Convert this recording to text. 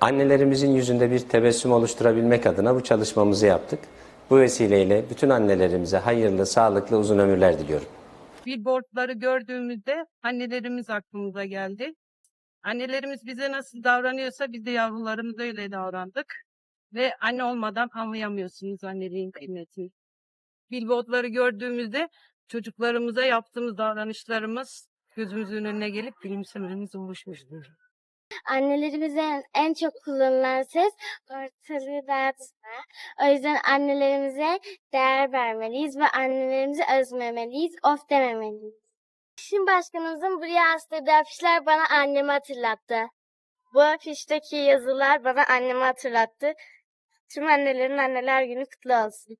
Annelerimizin yüzünde bir tebessüm oluşturabilmek adına bu çalışmamızı yaptık. Bu vesileyle bütün annelerimize hayırlı, sağlıklı, uzun ömürler diliyorum. billboardları gördüğümüzde annelerimiz aklımıza geldi. Annelerimiz bize nasıl davranıyorsa biz de yavrularımıza öyle davrandık. Ve anne olmadan anlayamıyorsunuz anneliğin kıymetini. Billboardları gördüğümüzde çocuklarımıza yaptığımız davranışlarımız gözümüzün önüne gelip gülümsememiz oluşmuştur. Annelerimizin en çok kullanılan ses ortalığı dağıtma. O yüzden annelerimize değer vermeliyiz ve annelerimizi özmemeliyiz, of dememeliyiz. Şimdi başkanımızın buraya astırdığı afişler bana annemi hatırlattı. Bu afişteki yazılar bana annemi hatırlattı. Tüm annelerin anneler günü kutlu olsun.